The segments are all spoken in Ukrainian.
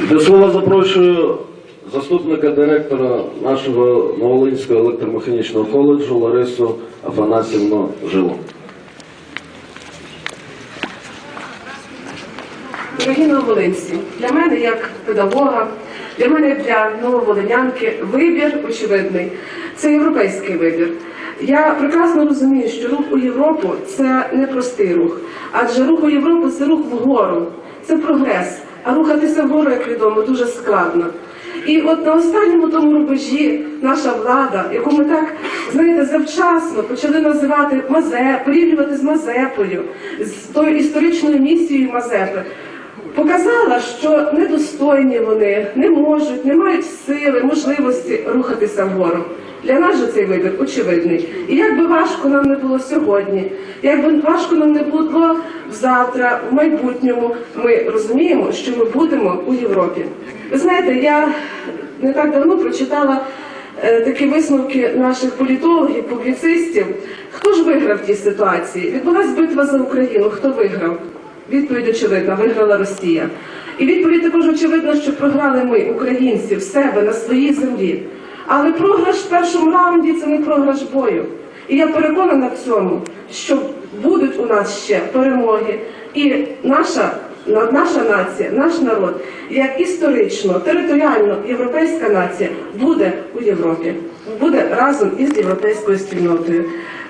До слова запрошую заступника директора нашого Новолинського електромеханічного коледжу Ларису Афанасівну Жилу. Дорогі нововолинці, для мене як педагога, для мене для нововолинянки вибір очевидний. Це європейський вибір. Я прекрасно розумію, що рух у Європу це не простий рух, адже рух у Європу це рух вгору, це прогрес. А рухатися вгору, як відомо, дуже складно. І от на останньому тому рубежі наша влада, яку ми так знаєте завчасно почали називати Мазеп, порівнювати з Мазепою, з тою історичною місією Мазепи, показала, що недостойні вони не можуть, не мають сили, можливості рухатися вгору. Для нас же цей вибір очевидний. І як би важко нам не було сьогодні, як би важко нам не було завтра, в майбутньому, ми розуміємо, що ми будемо у Європі. Ви знаєте, я не так давно прочитала е, такі висновки наших політологів, публіцистів. Хто ж виграв в тій ситуації? Відбулась битва за Україну. Хто виграв? Відповідь очевидна, виграла Росія. І відповідь також очевидна, що програли ми, українці, в себе на своїй землі. Але програш в першому раунді це не програш бою. І я переконана в цьому, що будуть у нас ще перемоги, і наша, наша нація, наш народ, як історично, територіально європейська нація, буде у Європі, буде разом із європейською спільнотою.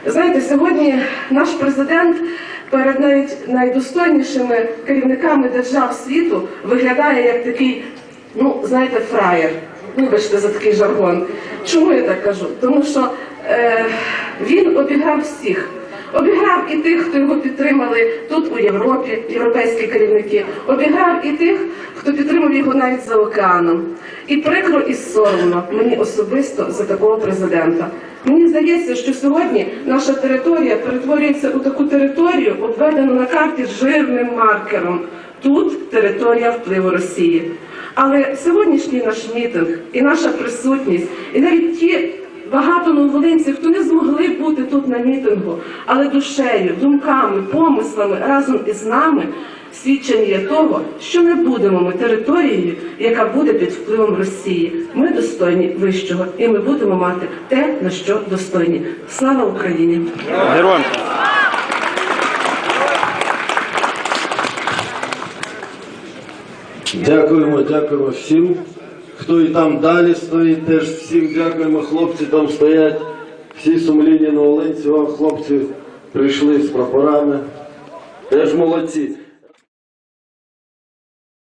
Знаєте, сьогодні наш президент перед навіть найдостойнішими керівниками держав світу виглядає як такий, ну знаєте, фраєр. Вибачте за такий жаргон. Чому я так кажу? Тому що е, він обіграв всіх. Обіграв і тих, хто його підтримали тут у Європі, європейські керівники, обіграв і тих, хто підтримав його навіть за океаном. І прикро і соромно мені особисто за такого президента. Мені здається, що сьогодні наша територія перетворюється у таку територію, обведену на карті жирним маркером. Тут територія впливу Росії. Але сьогоднішній наш мітинг і наша присутність, і навіть ті багато нововолинців, хто не змогли бути тут на мітингу, але душею, думками, помислами разом із нами, свідчення є того, що не будемо ми територією, яка буде під впливом Росії. Ми достойні вищого, і ми будемо мати те, на що достойні. Слава Україні! Героям. Дякуємо, дякуємо всім. Хто і там далі стоїть, теж всім дякуємо. Хлопці там стоять. Всі сумлінні новолинці, вам хлопці прийшли з прапорами. Теж молодці.